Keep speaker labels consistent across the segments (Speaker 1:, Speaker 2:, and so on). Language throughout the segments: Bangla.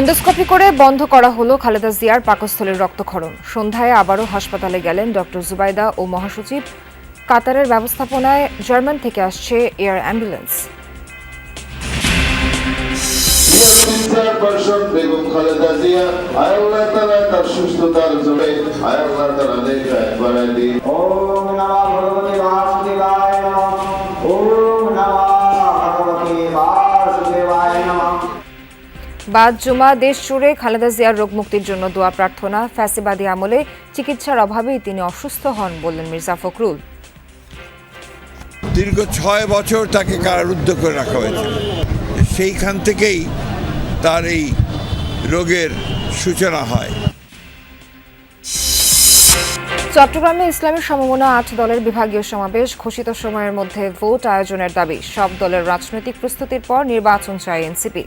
Speaker 1: এন্ডোস্কোপি করে বন্ধ করা হলো খালেদা জিয়ার পাকস্থলীর রক্তক্ষরণ। সন্ধ্যায় আবারও হাসপাতালে গেলেন ডক্টর জুবাইদা ও মহাসচিব। কাতারের ব্যবস্থাপনায় জার্মান থেকে আসছে এয়ার অ্যাম্বুলেন্স।
Speaker 2: বেগম খালেদা জিয়া আল্লাহ তার সুস্থতার আল্লাহ দিন।
Speaker 3: ভগবতে
Speaker 1: বাদ জুমা দেশ জুড়ে খালেদা জিয়ার রোগ মুক্তির জন্য দোয়া প্রার্থনা। ফ্যাসিবাদী আমলে চিকিৎসার অভাবেই তিনি অসুস্থ হন বললেন মির্জা ফখরুল।
Speaker 4: দীর্ঘ ছয় বছর তাকে কারারুদ্ধ করে রাখা হয়েছে। সেইখান থেকেই তার এই রোগের সূচনা হয়।
Speaker 1: চট্টগ্রামে ইসলামী সমমনা আট দলের বিভাগীয় সমাবেশ ঘোষিত সময়ের মধ্যে ভোট আয়োজনের দাবি। সব দলের রাজনৈতিক প্রস্তুতির পর নির্বাচন চায় এনসিপি।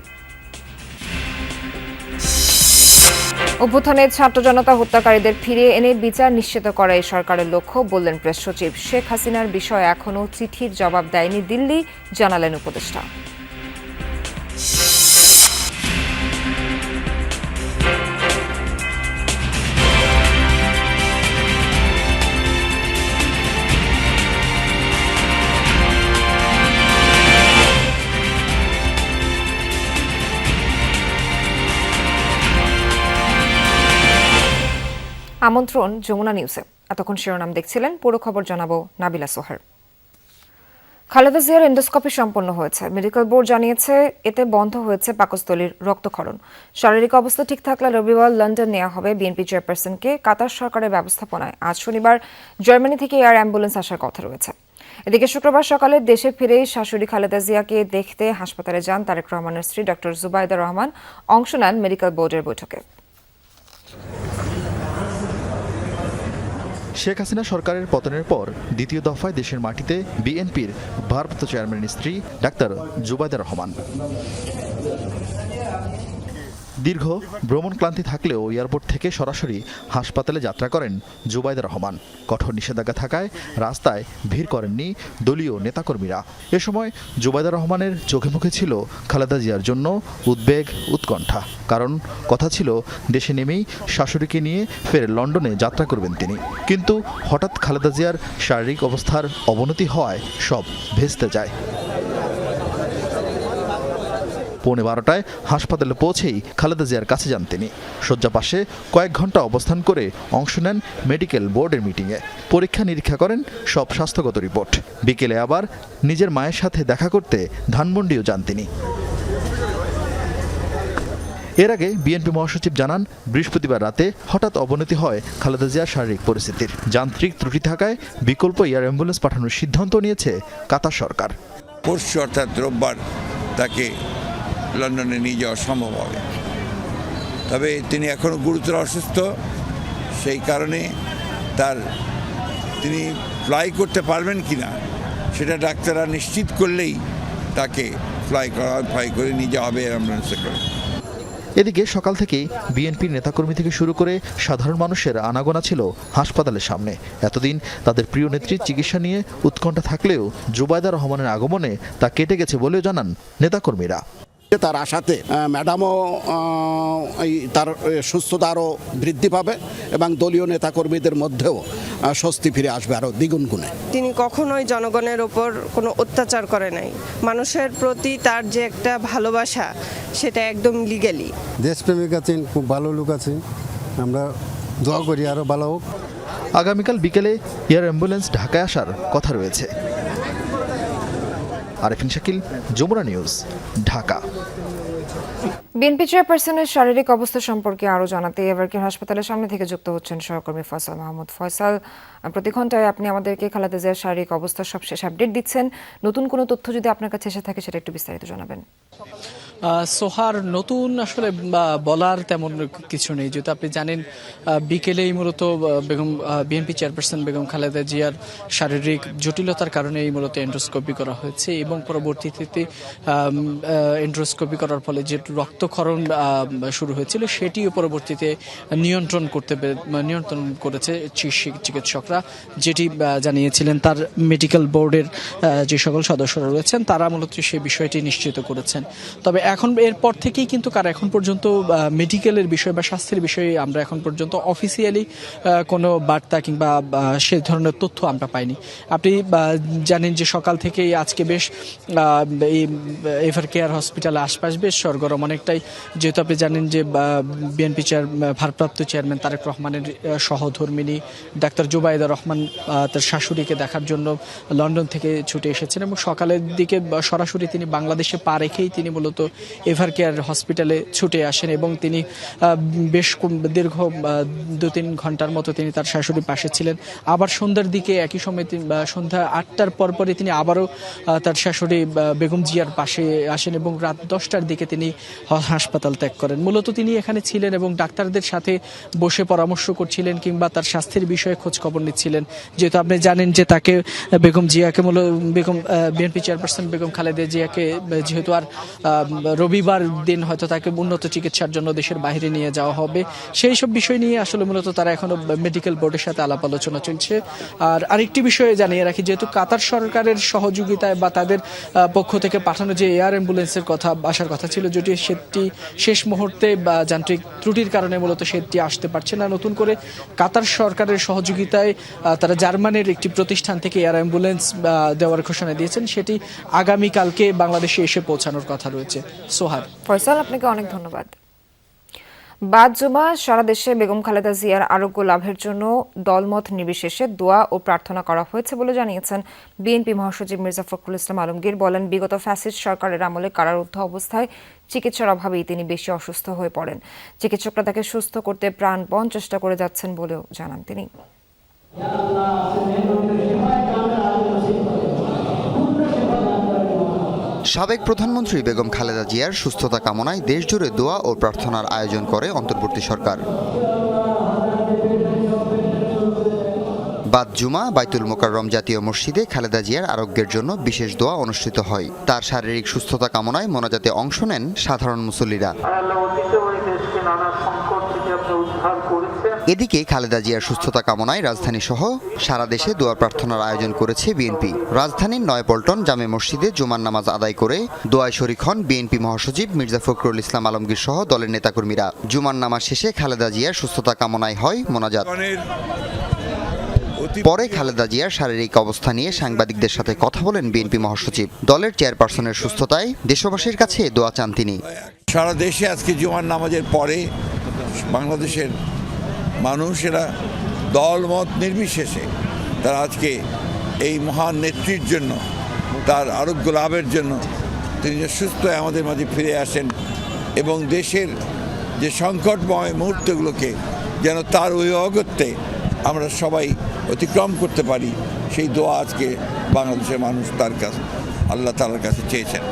Speaker 1: অভ্যুত্থানে ছাত্র জনতা হত্যাকারীদের ফিরিয়ে এনে বিচার নিশ্চিত করাই সরকারের লক্ষ্য, বললেন প্রেস সচিব। শেখ হাসিনার বিষয়ে এখনও চিঠির জবাব দেয়নি দিল্লি, জানালেন উপদেষ্টা। আমন্ত্রণ যমুনা নিউজে। এতক্ষণ শিরোনাম দেখছিলেন পুরো খবর জানাব নাবিলা সোহার। খালেদা জিয়ার এন্ডোস্কোপি সম্পন্ন হয়েছে। মেডিকেল বোর্ড জানিয়েছে এতে বন্ধ হয়েছে পাকস্থলীর রক্তক্ষরণ। শারীরিক অবস্থা ঠিক থাকলে রবিবার লন্ডন নেওয়া হবে বিএনপি চেয়ারপারসনকে। কাতার সরকারের ব্যবস্থাপনায় আজ শনিবার জার্মানি থেকে এয়ার অ্যাম্বুলেন্স আসার কথা রয়েছে। এদিকে শুক্রবার সকালে দেশে ফিরেই শাশুড়ি খালেদা জিয়াকে দেখতে হাসপাতালে যান তারেক রহমানের স্ত্রী ডক্টর জুবাইদা রহমান। অংশ নেন মেডিকেল বোর্ডের বৈঠকে।
Speaker 5: শেখ হাসিনা সরকারের পতনের পর দ্বিতীয় দফায় দেশের মাটিতে বিএনপির ভারপ্রাপ্ত চেয়ারম্যানের স্ত্রী ডাক্তার জুবাইদা রহমান। দীর্ঘ ভ্রমণ ক্লান্তি থাকলেও এয়ারপোর্ট থেকে সরাসরি হাসপাতালে যাত্রা করেন জুবাইদা রহমান। কঠোর নিষেধাজ্ঞা থাকায় রাস্তায় ভিড় করেননি দলীয় নেতাকর্মীরা। এ সময় জুবাইদা রহমানের চোখে মুখে ছিল খালেদা জিয়ার জন্য উদ্বেগ, উৎকণ্ঠা। কারণ কথা ছিল, দেশে নেমেই শাশুড়িকে নিয়ে ফের লন্ডনে যাত্রা করবেন তিনি। কিন্তু হঠাৎ খালেদা জিয়ার শারীরিক অবস্থার অবনতি হওয়ায় সব ভেস্তে যায়। পৌনে বারোটায় হাসপাতালে পৌঁছেই খালেদা জিয়ার কাছে যান তিনি। শয্যা পাশে কয়েক ঘণ্টা অবস্থান করে অংশ নেন মেডিকেল বোর্ডের মিটিংয়ে। পরীক্ষা নিরীক্ষা করেন সব স্বাস্থ্যগত রিপোর্ট। বিকেলে আবার নিজের মায়ের সাথে দেখা করতে ধানমন্ডিও যান তিনি। এর আগে বিএনপি মহাসচিব জানান, বৃহস্পতিবার রাতে হঠাৎ অবনতি হয় খালেদা জিয়ার শারীরিক পরিস্থিতির। যান্ত্রিক ত্রুটি থাকায় বিকল্প এয়ার অ্যাম্বুলেন্স পাঠানোর সিদ্ধান্ত নিয়েছে কাতার সরকার।
Speaker 4: পরশু অর্থাৎ রোববার তাকে লন্ডনে নিয়ে যাওয়া সম্ভব হবে। তবে তিনি এখনও গুরুতর অসুস্থ, সেই কারণে তার তিনি ফ্লাই করতে পারবেন কি না সেটা ডাক্তাররা নিশ্চিত করলেই তাকে ফ্লাই করা ফ্লাই করে নিয়ে যাওয়া হবে অ্যাম্বুলেন্সে করে।
Speaker 5: এদিকে সকাল থেকেই বিএনপির নেতাকর্মী থেকে শুরু করে সাধারণ মানুষের আনাগোনা ছিল হাসপাতালের সামনে। এতদিন তাদের প্রিয় নেত্রীর চিকিৎসা নিয়ে উৎকণ্ঠা থাকলেও জুবাইদা রহমানের আগমনে তা কেটে গেছে বলেও জানান নেতাকর্মীরা।
Speaker 6: তার আশাতে ম্যাডামও এই তার সুস্থতা আরও বৃদ্ধি পাবে এবং দলীয় নেতাকর্মীদের মধ্যেও স্বস্তি ফিরে আসবে আরও দ্বিগুণ গুণে।
Speaker 7: তিনি কখনোই জনগণের ওপর কোনো অত্যাচার করে নাই। মানুষের প্রতি তার যে একটা ভালোবাসা সেটা একদম লিগ্যালি
Speaker 8: দেশপ্রেমিক আছেন খুব ভালো লোক আছে আমরা দোয়া করি আরও ভালো হোক।
Speaker 5: আগামীকাল বিকেলে এয়ার অ্যাম্বুলেন্স ঢাকায় আসার কথা রয়েছে। আরেফিন শাকিল, যমুনা নিউজ, ঢাকা।
Speaker 1: বিএনপি চেয়ারপারসনের শারীরিক অবস্থা সম্পর্কে আরও জানাতে এভারকের হাসপাতালের সামনে থেকে যুক্ত হচ্ছেন সহকর্মী ফয়সাল মাহমুদ। ফয়সাল, প্রতি ঘন্টায় আপনি আমাদেরকে খালেদা জিয়ার শারীরিক অবস্থার সবশেষ আপডেট দিচ্ছেন। নতুন কোনো তথ্য যদি আপনার কাছে এসে থাকে, সেটা একটু বিস্তারিত জানাবেন।
Speaker 9: সোহার, নতুন আসলে বলার তেমন কিছু নেই। যেহেতু আপনি জানেন বিকেলেই মূলত বেগম বিএনপি চেয়ারপারসন বেগম খালেদা জিয়ার শারীরিক জটিলতার কারণে এই মূলত এন্ড্রোস্কোপি করা হয়েছে এবং পরবর্তীতে এন্ড্রোস্কোপি করার ফলে যে রক্তক্ষরণ শুরু হয়েছিল, সেটিও পরবর্তীতে নিয়ন্ত্রণ করতে নিয়ন্ত্রণ করেছে চিকিৎসকরা। যেটি জানিয়েছিলেন তার মেডিকেল বোর্ডের যে সকল সদস্যরা রয়েছেন, তারা মূলত সেই বিষয়টি নিশ্চিত করেছেন। তবে এখন এরপর থেকেই কিন্তু কার এখন পর্যন্ত মেডিকেলের বিষয় বা স্বাস্থ্যের বিষয়ে আমরা এখন পর্যন্ত অফিসিয়ালি কোনো বার্তা কিংবা সে ধরনের তথ্য আমরা পাইনি। আপনি জানেন যে সকাল থেকেই আজকে বেশ এই এভার কেয়ার হসপিটালে আশপাশ বেশ সরগরম অনেকটাই। যেহেতু আপনি জানেন যে বিএনপি চেয়ার ভারপ্রাপ্ত চেয়ারম্যান তারেক রহমানের সহধর্মিনী ডাক্তার জুবাইদা রহমান তার শাশুড়িকে দেখার জন্য লন্ডন থেকে ছুটে এসেছেন এবং সকালের দিকে সরাসরি তিনি বাংলাদেশে পা রেখেই তিনি মূলত এভার কেয়ার হসপিটালে ছুটে আসেন এবং তিনি বেশ দীর্ঘ দু তিন ঘণ্টার মতো তিনি তার শাশুড়ির পাশে ছিলেন। আবার সন্ধ্যার দিকে একই সময় সন্ধ্যা আটটার পরপরই তিনি আবারও তার শাশুড়ি বেগম জিয়ার পাশে আসেন এবং রাত দশটার দিকে তিনি হাসপাতাল ত্যাগ করেন। মূলত তিনি এখানে ছিলেন এবং ডাক্তারদের সাথে বসে পরামর্শ করছিলেন কিংবা তার স্বাস্থ্যের বিষয়ে খোঁজ খবর নিচ্ছিলেন। যেহেতু আপনি জানেন যে তাকে বেগম জিয়াকে মূল, বেগম বিএনপি চেয়ারপারসন বেগম খালেদা জিয়াকে যেহেতু আর রবিবার দিন হয়তো তাকে উন্নত চিকিৎসার জন্য দেশের বাইরে নিয়ে যাওয়া হবে। সেই সব বিষয় নিয়ে আসলে মূলত তারা এখনও মেডিকেল বোর্ডের সাথে আলাপ আলোচনা চলছে। আর আরেকটি বিষয়ে জানিয়ে রাখি, যেহেতু কাতার সরকারের সহযোগিতায় বা তাদের পক্ষ থেকে পাঠানো যে এয়ার অ্যাম্বুলেন্সের কথা, আসার কথা ছিল যদি সেটি শেষ মুহূর্তে বা যান্ত্রিক ত্রুটির কারণে মূলত সেটি আসতে পারছে না। নতুন করে কাতার সরকারের সহযোগিতায় তারা জার্মানির একটি প্রতিষ্ঠান থেকে এয়ার অ্যাম্বুলেন্স দেওয়ার ঘোষণা দিয়েছেন। সেটি আগামীকালকে বাংলাদেশে এসে পৌঁছানোর কথা রয়েছে। সোহার
Speaker 1: ফয়সাল, আপনাকে অনেক ধন্যবাদ। বাদ জুমা, সারা দেশে বেগম খালেদা জিয়ার আরোগ্য লাভের জন্য দলমত নির্বিশেষে দোয়া ও প্রার্থনা করা হয়েছে বলে জানিয়েছেন বিএনপি মহাসচিব মির্জা ফখরুল ইসলাম আলমগীর। বলেন, বিগত ফ্যাসিস্ট সরকারের আমলে কারারুদ্ধ অবস্থায় চিকিৎসার অভাবেই তিনি বেশি অসুস্থ হয়ে পড়েন। চিকিৎসকরা তাকে সুস্থ করতে প্রাণপণ চেষ্টা করে যাচ্ছেন বলেও জানান তিনি।
Speaker 10: সাবেক প্রধানমন্ত্রী বেগম খালেদা জিয়ার সুস্থতা কামনায় দেশজুড়ে দোয়া ও প্রার্থনার আয়োজন করে অন্তর্বর্তী সরকার। বাদ জুমা, বাইতুল মোকাররম জাতীয় মসজিদে খালেদা জিয়ার আরোগ্যের জন্য বিশেষ দোয়া অনুষ্ঠিত হয়। তার শারীরিক সুস্থতা কামনায় মোনাজাতে অংশ নেন সাধারণ মুসল্লিরা। এদিকে খালেদা জিয়ার সুস্থতা কামনায় রাজধানী সহ সারা দেশে দোয়া প্রার্থনার আয়োজন করেছে বিএনপি। রাজধানীর নয়পল্টন জামে মসজিদে জুমার নামাজ আদায় করে দোয়ায় শরিক হন বিএনপি মহাসচিব মির্জা ফখরুল ইসলাম আলমগীর সহ দলের নেতাকর্মীরা। জুমার নামাজ শেষে খালেদা জিয়ার সুস্থতা কামনায় হয় মোনাজাত। পরে খালেদা জিয়ার শারীরিক অবস্থা নিয়ে সাংবাদিকদের সাথে কথা বলেন বিএনপি মহাসচিব। দলের চেয়ারপারসনের সুস্থতায় দেশবাসীর কাছে দোয়া চান তিনি।
Speaker 4: সারা দেশে আজকে জুমার নামাজের পরে বাংলাদেশের মানুষেরা দলমত নির্বিশেষে তারা আজকে এই মহান নেত্রীর জন্য, তার আরোগ্য লাভের জন্য তিনি যে সুস্থ আমাদের মাঝে ফিরে আসেন এবং দেশের যে সংকটময় মুহূর্তগুলোকে যেন তার অগত্যে আমরা সবাই অতিক্রম করতে পারি, সেই দোয়া আজকে বাংলাদেশের মানুষ তার কাছে, আল্লাহ তালার কাছে চেয়েছেন।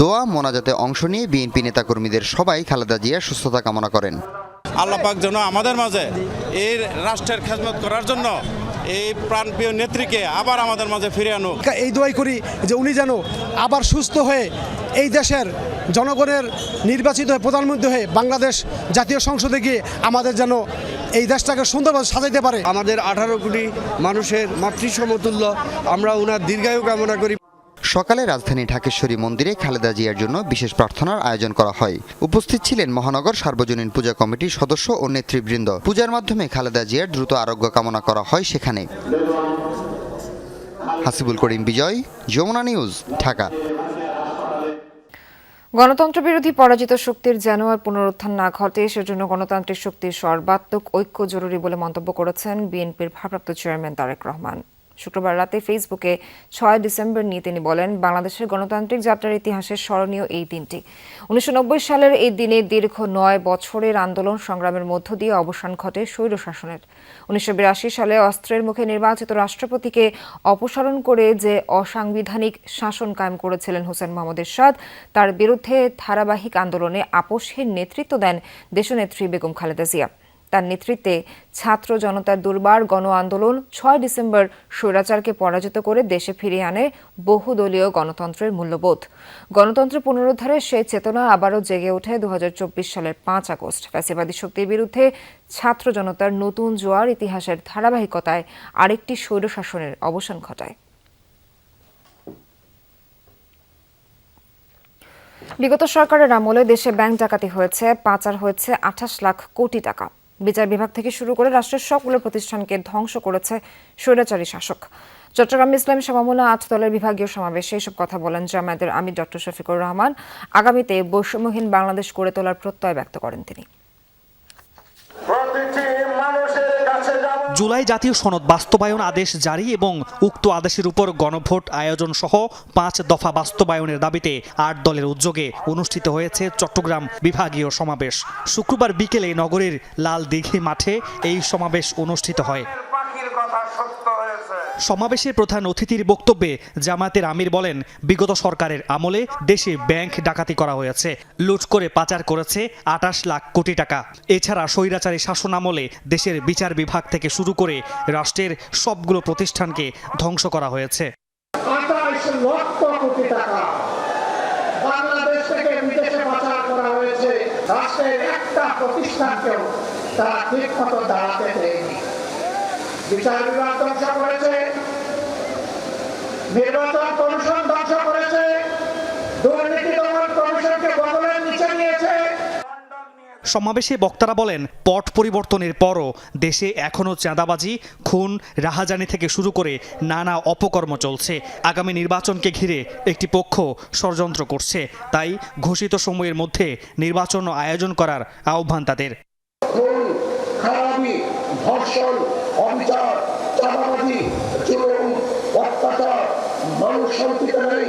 Speaker 10: দোয়া মোনাজাতে অংশ নিয়ে বিএনপি নেতাকর্মীদের সবাই খালেদা জিয়ার সুস্থতা কামনা করেন।
Speaker 11: আল্লাহ পাক যেন আমাদের মাঝে এই রাষ্ট্রের খেজমত করার জন্য এই প্রাণপ্রিয় নেত্রীকে আবার আমাদের মাঝে ফিরে আনুক।
Speaker 12: এই দোয়াই করি যে উনি যেন আবার সুস্থ হয়ে এই দেশের জনগণের নির্বাচিত হয়ে প্রধানমন্ত্রী হয়ে বাংলাদেশ জাতীয় সংসদে গিয়ে আমাদের যেন এই দেশটাকে সুন্দরভাবে সাজাইতে পারে।
Speaker 13: আমাদের আঠারো কোটি মানুষের মাতৃ সমতুল্য আমরা ওনার দীর্ঘায়ু কামনা করি।
Speaker 10: সকালে রাজধানী ঢাকেশ্বরী মন্দিরে খালেদা জিয়ার জন্য বিশেষ প্রার্থনার আয়োজন করা হয়। উপস্থিত ছিলেন মহানগর সার্বজনীন পূজা কমিটির সদস্য ও নেতৃবৃন্দ। পূজার মাধ্যমে খালেদা জিয়ার দ্রুত আরোগ্য কামনা করা হয় সেখানে। হাসিবুল করিম বিজয়, যমুনা নিউজ, ঢাকা।
Speaker 1: গণতন্ত্র বিরোধী পরাজিত শক্তির যেন আর পুনরুত্থান না ঘটে, সেজন্য গণতান্ত্রিক শক্তির সর্বাত্মক ঐক্য জরুরি বলে মন্তব্য করেছেন বিএনপির ভারপ্রাপ্ত চেয়ারম্যান তারেক রহমান। শুক্রবার রাতে ফেসবুকে ছয় ডিসেম্বর নিয়ে তিনি বলেন, বাংলাদেশের গণতান্ত্রিক যাত্রার ইতিহাসে স্মরণীয় এই দিনটি। উনিশশো নব্বই সালের এই দিনে দীর্ঘ নয় বছরের আন্দোলন সংগ্রামের মধ্য দিয়ে অবসান ঘটে স্বৈর শাসনের। উনিশশো সালে অস্ত্রের মুখে নির্বাচিত রাষ্ট্রপতিকে অপসারণ করে যে অসাংবিধানিক শাসন কায়েম করেছিলেন হোসেন মোহাম্মদ এরশাদ, তার বিরুদ্ধে ধারাবাহিক আন্দোলনে আপোষহীন নেতৃত্ব দেন দেশনেত্রী বেগম খালেদা জিয়া। তার নেতৃত্বে ছাত্র জনতার দুর্বার গণ আন্দোলন ছয় ডিসেম্বর স্বৈরাচারকে পরাজিত করে দেশে ফিরিয়ে আনে বহুদলীয় গণতন্ত্রের মূল্যবোধ। গণতন্ত্র পুনরুদ্ধারে সেই চেতনা আবারও জেগে ওঠে দু হাজার চব্বিশ সালের পাঁচ আগস্ট। ফ্যাসিবাদী শক্তির বিরুদ্ধে ছাত্র জনতার নতুন জোয়ার ইতিহাসের ধারাবাহিকতায় আরেকটি স্বৈরশাসনের অবসান ঘটায়। বিগত সরকারের আমলে দেশে ব্যাংক ডাকাতি হয়েছে, পাচার হয়েছে আঠাশ লাখ কোটি টাকা। বিচার বিভাগ থেকে শুরু করে রাষ্ট্রের সকল প্রতিষ্ঠানকে ধ্বংস করেছে স্বৈরাচারী শাসক। চট্টগ্রাম ইসলামী সমামনা আট দলের বিভাগীয় সমাবেশে এসব কথা বলেন জামায়াতের আমির ডক্টর শফিকুর রহমান। আগামীতে বৈষম্যহীন বাংলাদেশ গড়ে তোলার প্রত্যয় ব্যক্ত করেন তিনি।
Speaker 14: জুলাই জাতীয় সনদ বাস্তবায়ন আদেশ জারি এবং উক্ত আদেশের উপর গণভোট আয়োজন সহ পাঁচ দফা বাস্তবায়নের দাবিতে আট দলের উদ্যোগে অনুষ্ঠিত হয়েছে চট্টগ্রাম বিভাগীয় সমাবেশ। শুক্রবার বিকেলে নগরীর লাল দিঘি মাঠে এই সমাবেশ অনুষ্ঠিত হয়। সমাবেশে প্রধান অতিথির বক্তব্যে জামাতের আমির বলেন, বিগত সরকারের আমলে দেশে ব্যাংক ডাকাতি করা হয়েছে, লুট করে পাচার করেছে আটাশ লাখ কোটি টাকা। এছাড়া স্বৈরাচারী শাসন আমলে দেশের বিচার বিভাগ থেকে শুরু করে রাষ্ট্রের সবগুলো প্রতিষ্ঠানকে ধ্বংস করা হয়েছে।
Speaker 3: প্রতিষ্ঠানকেও তারা দাঁড়াতে বিচার বিভাগ করেছে। নির্বাচন কমিশন করেছে। দুর্নীতি দমন কমিশনকে বদলের নিচে নিয়েছে।
Speaker 14: সমাবেশে বক্তারা বলেন, পট পরিবর্তনের পরও দেশে এখনও চাঁদাবাজি, খুন, রাহাজানি থেকে শুরু করে নানা অপকর্ম চলছে। আগামী নির্বাচনকে ঘিরে একটি পক্ষ ষড়যন্ত্র করছে। তাই ঘোষিত সময়ের মধ্যে নির্বাচন আয়োজন করার আহ্বান তাদের
Speaker 3: খুন খারাপি ধর্ষণ অবিচার চাঁদাবাজি জুলুম অত্যাচার মানুষ শান্তিতে নেই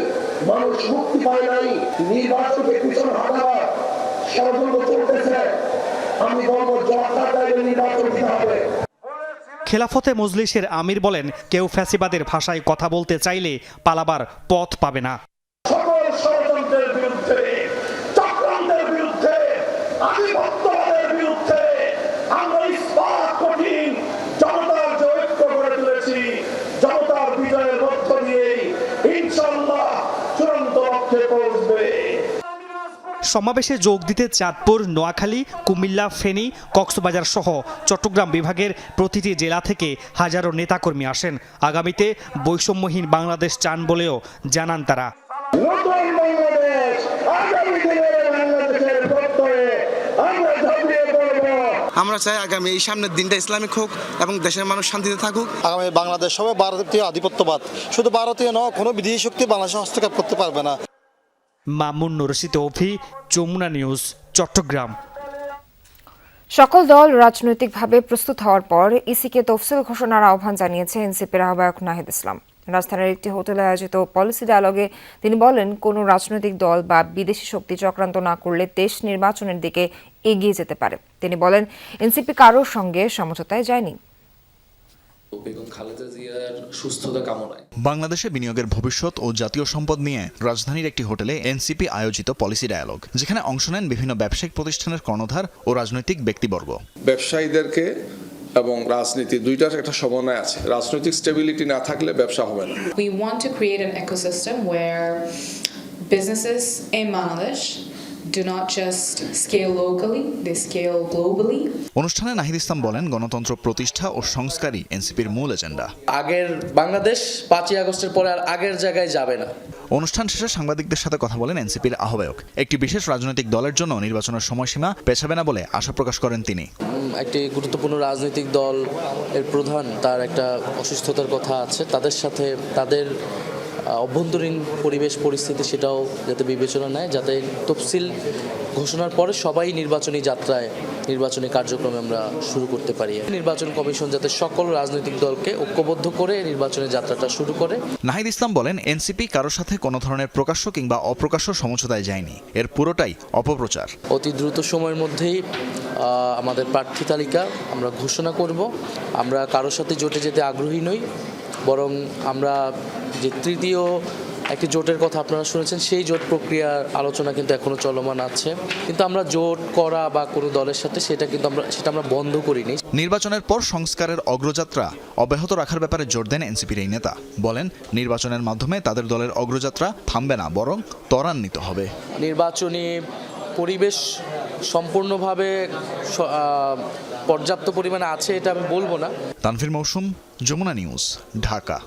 Speaker 3: মানুষ মুক্তি পায় নাই
Speaker 14: খেলাফতে মজলিসের আমির বলেন কেউ ফ্যাসিবাদের ভাষায় কথা বলতে চাইলে পালাবার পথ পাবে না
Speaker 3: সকল ষড়যন্ত্রের বিরুদ্ধে চক্রান্তের বিরুদ্ধে আধিপত্যবাদের বিরুদ্ধে আমরা ইস্পাত কঠিন জনতার যে ঐক্য গড়ে তুলেছি জনতার বিজয়ের মধ্য দিয়েই ইনশাল্লাহ চূড়ান্ত লক্ষ্যে পৌঁছবে
Speaker 14: সমাবেশে যোগ দিতে চাঁদপুর নোয়াখালী কুমিল্লা ফেনী কক্সবাজার সহ চট্টগ্রাম বিভাগের প্রতিটি জেলা থেকে হাজারো নেতাকর্মী আসেন। আগামীতে বৈষম্যহীন বাংলাদেশ চান বলেও জানান তারা।
Speaker 3: আমরা
Speaker 13: আমরা চাই আগামী এই সামনের দিনটা ইসলামিক হোক এবং দেশের মানুষ শান্তিতে থাকুক।
Speaker 8: আগামী বাংলাদেশ হবে ভারতীয় আধিপত্যবাদ। শুধু ভারতীয় নয় কোনো বিদেশি শক্তি বাংলাদেশে হস্তক্ষেপ করতে পারবে না।
Speaker 14: মামুন রশিদ অভি যমুনা নিউজ, চট্টগ্রাম।
Speaker 1: সকল দল রাজনৈতিকভাবে প্রস্তুত হওয়ার পর ইসিকে তফসিল ঘোষণার আহ্বান জানিয়েছে এনসিপির আহ্বায়ক নাহিদ ইসলাম। রাজধানীর একটি হোটেলে আয়োজিত পলিসি ডায়ালগে তিনি বলেন, কোনো রাজনৈতিক দল বা বিদেশি শক্তি চক্রান্ত না করলে দেশ নির্বাচনের দিকে এগিয়ে যেতে পারে। তিনি বলেন, এনসিপি কারোর সঙ্গে সমঝোতায় যায়নি
Speaker 15: বেগম খালেদা জিয়ার সুস্থতা কামনায়
Speaker 5: বাংলাদেশে বিনিয়োগের ভবিষ্যৎ ও জাতীয় সম্পদ নিয়ে রাজধানীর একটি হোটেলে এনসিপি আয়োজিত পলিসি ডায়ালগ যেখানে অংশ নেন বিভিন্ন ব্যবসায়িক প্রতিষ্ঠানের কর্ণধার ও রাজনৈতিক ব্যক্তিবর্গ।
Speaker 15: ব্যবসায়ীদেরকে এবং রাজনীতি দুইটার একটা সমন্বয় আছে। রাজনৈতিক স্টেবিলিটি না থাকলে ব্যবসা হবে না।
Speaker 16: We want to create an ecosystem where businesses in Bangladesh do not just scale locally, they scale globally.
Speaker 5: অনুষ্ঠানে নাহিদ ইসলাম বলেন গণতন্ত্র প্রতিষ্ঠা ও সংস্কারই এনসিপির মূল এজেন্ডা।
Speaker 17: আগের বাংলাদেশ পাঁচই আগস্টের পরে আর আগের জায়গায় যাবে না।
Speaker 5: অনুষ্ঠান শেষে সাংবাদিকদের সাথে কথা বলেন এনসিপির আহ্বায়ক। একটি বিশেষ রাজনৈতিক দলের জন্য নির্বাচনের সময়সীমা পেছাবে না বলে আশা প্রকাশ করেন তিনি।
Speaker 17: একটি গুরুত্বপূর্ণ রাজনৈতিক দল এর প্রধান তার একটা অসুস্থতার কথা আছে। তাদের সাথে তাদের অভ্যন্তরীণ পরিবেশ পরিস্থিতি সেটাও যাতে বিবেচনা নেয় যাতে তফসিল ঘোষণার পরে সবাই নির্বাচনী যাত্রায় নির্বাচনী কার্যক্রমে আমরা শুরু করতে পারি। নির্বাচন কমিশন যাতে সকল রাজনৈতিক দলকে ঐক্যবদ্ধ করে নির্বাচনের যাত্রাটা শুরু করে।
Speaker 5: নাহিদ ইসলাম বলেন এনসিপি কারোর সাথে কোনো ধরনের প্রকাশ্য কিংবা অপ্রকাশ্য সমঝোতায় যায়নি। এর পুরোটাই অপপ্রচার।
Speaker 17: অতি দ্রুত সময়ের মধ্যেই আমাদের প্রার্থী তালিকা আমরা ঘোষণা করব। আমরা কারোর সাথে জোটে যেতে আগ্রহী নই বরং আমরা যে তৃতীয় একটি জোটের কথা আপনারা শুনেছেন সেই জোট প্রক্রিয়ার আলোচনা কিন্তু এখনও চলমান আছে। কিন্তু আমরা জোট করা বা কোনো দলের সাথে সেটা কিন্তু আমরা সেটা আমরা বন্ধ করিনি।
Speaker 5: নির্বাচনের পর সংস্কারের অগ্রযাত্রা অব্যাহত রাখার ব্যাপারে জোর দেন এনসিপির এই নেতা। বলেন নির্বাচনের মাধ্যমে তাদের দলের অগ্রযাত্রা থামবে না বরং ত্বরান্বিত হবে।
Speaker 17: নির্বাচনী পরিবেশ সম্পূর্ণভাবে পর্যাপ্ত পরিমাণে আছে এটা আমি বলব না।
Speaker 5: তানভীর মৌসুম যমুনা নিউজ ঢাকা।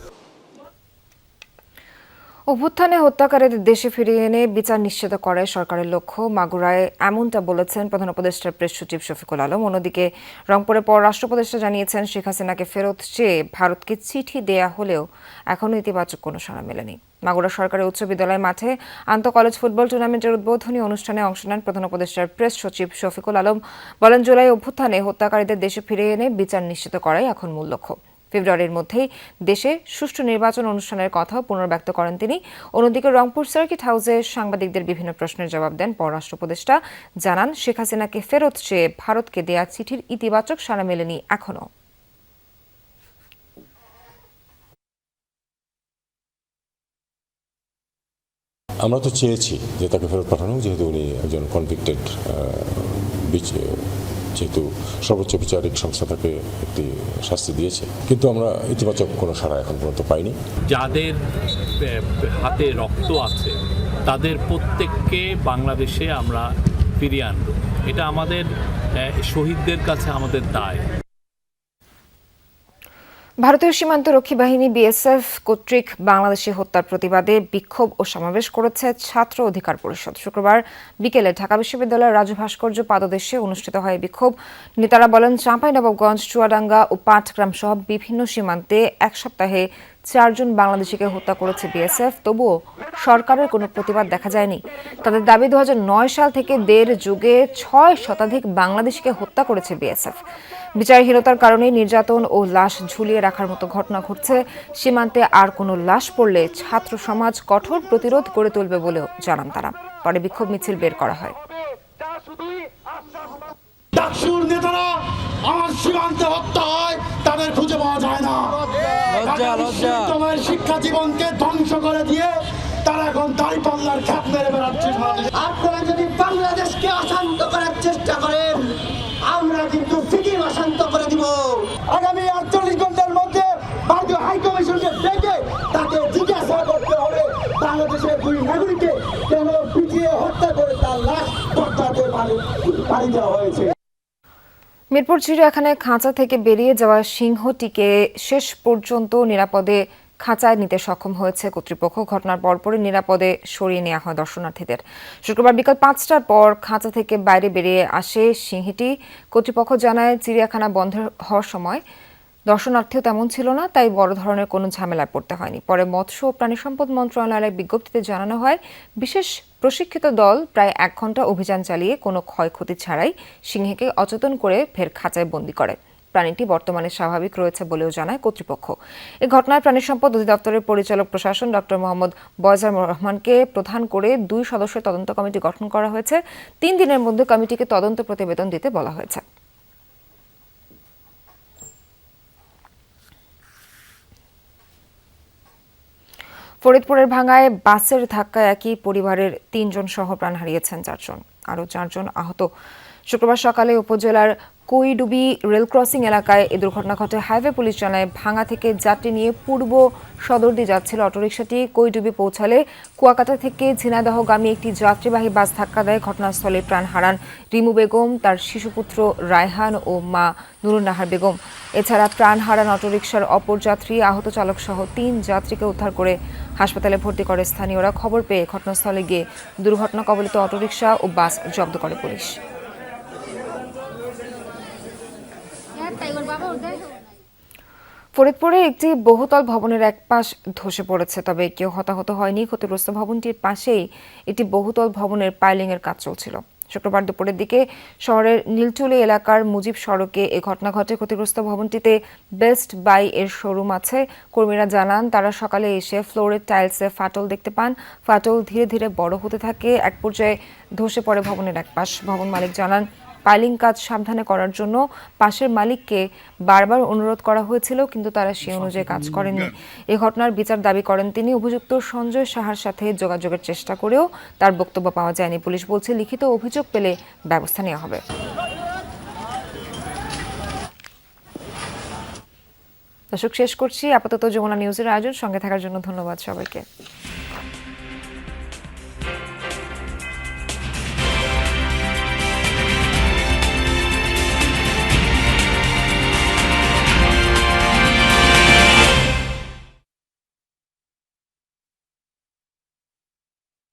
Speaker 1: অভ্যুত্থানে হত্যাকারীদের দেশে ফিরিয়ে এনে বিচার নিশ্চিত করাই সরকারের লক্ষ্য। মাগুরায় এমনটা বলেছেন প্রধান উপদেষ্টার প্রেস সচিব শফিকুল আলম। অন্যদিকে রংপুরে পররাষ্ট্র উপদেষ্টা জানিয়েছেন, শেখ হাসিনাকে ফেরত চেয়ে ভারতকে চিঠি দেয়া হলেও এখনও ইতিবাচক কোনো সাড়া মেলেনি। মাগুরা সরকারি উচ্চ বিদ্যালয় মাঠে আন্তঃ কলেজ ফুটবল টুর্নামেন্টের উদ্বোধনী অনুষ্ঠানে অংশ নেন প্রধান উপদেষ্টার প্রেস সচিব শফিকুল আলম। বলেন, জুলাই অভ্যুত্থানে হত্যাকারীদের দেশে ফিরিয়ে এনে বিচার নিশ্চিত করাই এখন মূল লক্ষ্য। ফেব্রুয়ারির মধ্যেই দেশে সুষ্ঠু নির্বাচন অনুষ্ঠানের কথাও পুনর্ব্যক্ত করেন তিনি। অন্যদিকে রংপুর সার্কিট হাউসে সাংবাদিকদের বিভিন্ন প্রশ্নের জবাব দেন পররাষ্ট্র উপদেষ্টা। জানান, শেখ হাসিনাকে ফেরত চেয়ে ভারতকে দেয়া চিঠির ইতিবাচক সাড়া মেলেনি এখনও
Speaker 18: আমরা তো চেয়েছি যে তাকে ফেরত পাঠানো যেহেতু উনি একজন কনভিক্টেড যেহেতু সর্বোচ্চ বিচারিক সংস্থা তাকে একটি শাস্তি দিয়েছে। কিন্তু আমরা ইতিবাচক কোনো সাড়া এখন পর্যন্ত পাইনি।
Speaker 19: যাদের হাতে রক্ত আছে, তাদের প্রত্যেককে বাংলাদেশে আমরা ফিরিয়ে আনব। এটা আমাদের শহীদদের কাছে আমাদের দায়।
Speaker 1: ভারতীয় সীমান্ত রক্ষী বাহিনী বিএসএফ কর্তৃক বাংলাদেশে হত্যার প্রতিবাদে বিক্ষোভ ও সমাবেশ করেছে ছাত্র অধিকার পরিষদ। শুক্রবার বিকেলে ঢাকা বিশ্ববিদ্যালয়ের রাজু ভাস্কর্য পাদদেশে অনুষ্ঠিত হয় বিক্ষোভ। নেতারা বলেন, চাঁপাইনবাবগঞ্জ, চুয়াডাঙ্গা ও পাটগ্রাম সহ বিভিন্ন সীমান্তে এক সপ্তাহে চারজন বাংলাদেশিকে হত্যা করেছে বিএসএফ, তবুও সরকারের কোনো প্রতিবাদ দেখা যায়নি। তাদের দাবি, দুহাজার নয় সাল থেকে দেড় যুগে ছয় শতাধিক বাংলাদেশিকে হত্যা করেছে বিএসএফ। বিচারহীনতার কারণে নির্যাতন ও লাশ ঝুলিয়ে রাখার মতো ঘটনা ঘটছে। সীমান্তে আর কোনো লাশ পড়লে ছাত্র সমাজ কঠোর প্রতিরোধ গড়ে তুলবে বলেও জানান তারা। পরে বিক্ষোভ মিছিল বের করা হয়।
Speaker 3: নেতারা আমার সীমান্তে হত্যা হয়, তাদের খুঁজে পাওয়া যায় না। তোমার শিক্ষা জীবনকে ধ্বংস করে দিয়ে তারা এখন দাড়ি পাল্লার খ্যাপ মেরে বেড়াচ্ছে আপনারা যদি বাংলাদেশকে অশান্ত করার চেষ্টা করেন আমরা কিন্তু সিকিম অশান্ত করে দিব। আগামী আটচল্লিশ ঘণ্টার মধ্যে ভারতীয় হাইকমিশনকে ডেকে তাকে জিজ্ঞাসা করতে হবে বাংলাদেশের দুই নাগরিককে কেন পিটিয়ে হত্যা করে তার লাশ পর্দাতে পাড়ি দেওয়া হয়েছে।
Speaker 1: মিরপুর চিড়িয়াখানায় খাঁচা থেকে বেরিয়ে যাওয়া সিংহটিকে শেষ পর্যন্ত নিরাপদে খাঁচায় নিতে সক্ষম হয়েছে কর্তৃপক্ষ। ঘটনার পরপরই নিরাপদে সরিয়ে নেওয়া হয় দর্শনার্থীদের। শুক্রবার বিকাল পাঁচটার পর খাঁচা থেকে বাইরে বেরিয়ে আসে সিংহটি। কর্তৃপক্ষ জানায়, চিড়িয়াখানা বন্ধ হওয়ার সময় দর্শনার্থীও তেমন ছিল না, তাই বড় ধরনের কোনো ঝামেলায় পড়তে হয়নি। পরে মৎস্য ও প্রাণী সম্পদ মন্ত্রণালয়ের বিজ্ঞপ্তিতে জানানো হয়, বিশেষ প্রশিক্ষিত দল প্রায় এক ঘণ্টা অভিযান চালিয়ে কোনো ক্ষয়ক্ষতি ছাড়াই সিংহকে অচেতন করে ফের খাঁচায় বন্দি করে। প্রাণীটি বর্তমানে স্বাভাবিক রয়েছে বলেও জানায় কর্তৃপক্ষ। এ ঘটনায় প্রাণী সম্পদ অধিদপ্তরের পরিচালক প্রশাসন ডক্টর মোহাম্মদ বয়জার রহমানকে প্রধান করে দুই সদস্যের তদন্ত কমিটি গঠন করা হয়েছে। তিন দিনের মধ্যে কমিটিকে তদন্ত প্রতিবেদন দিতে বলা হয়েছে। ফরিদপুরের ভাঙায় বাসের ধাক্কায় একই পরিবারের তিনজন সহ প্রাণ হারিয়েছেন চারজন। আরও চারজন আহত। শুক্রবার সকালে উপজেলার কুইডুবি রেল ক্রসিং এলাকায় এই দুর্ঘটনা ঘটে। হাইওয়ে পুলিশ জানায়, ভাঙা থেকে যাত্রী নিয়ে পূর্ব সদরদি যাচ্ছিল অটোরিকশাটি। কৈডুবি পৌঁছালে কুয়াকাটা থেকে ঝিনাদহগামী একটি যাত্রীবাহী বাস ধাক্কা দেয়। ঘটনাস্থলে প্রাণ হারান রিমু বেগম, তার শিশুপুত্র রায়হান ও মা নুরুন্নাহার বেগম। এছাড়া প্রাণ হারান অটোরিকশার অপর যাত্রী। আহত চালক সহ তিন যাত্রীকে উদ্ধার করে হাসপাতালে ভর্তি করে স্থানীয়রা। খবর পেয়ে ঘটনাস্থলে গিয়ে দুর্ঘটনা কবলিত অটোরিকশা ও বাস জব্দ করে পুলিশ। ফরিদপুরে একটি বহুতল ভবনের এক পাশ ধসে পড়েছে, তবে কেউ হতাহত হয়নি। ক্ষতিগ্রস্ত ভবনটির পাশেই একটি বহুতল ভবনের পাইলিং এর কাজ চলছিল। শুক্রবার দুপুরের দিকে শহরের নীলচুলি এলাকার মুজিব সড়কে এ ঘটনা ঘটে। ক্ষতিগ্রস্ত ভবনটিতে বেস্ট বাই এর শোরুম আছে। কর্মীরা জানান, তারা সকালে এসে ফ্লোরের টাইলসে ফাটল দেখতে পান। ফাটল ধীরে ধীরে বড় হতে থাকে। এক পর্যায়ে ধসে পড়ে ভবনের এক পাশ। ভবন মালিক জানান পাইলিং কাজ সাবধানে করার জন্য পাশের মালিককে বারবার অনুরোধ করা হয়েছিল কিন্তু তারা সে অনুযায়ী কাজ করেননি এ ঘটনার বিচার দাবি করেন তিনি। অভিযুক্ত সঞ্জয় সাহার সাথে যোগাযোগের চেষ্টা করেও তার বক্তব্য পাওয়া যায়নি। পুলিশ বলছে লিখিত অভিযোগ পেলে ব্যবস্থা নেওয়া হবে। দর্শক শেষ করছি। আপাতত যমুনা নিউজের আয়োজন। সঙ্গে থাকার জন্য ধন্যবাদ সবাইকে।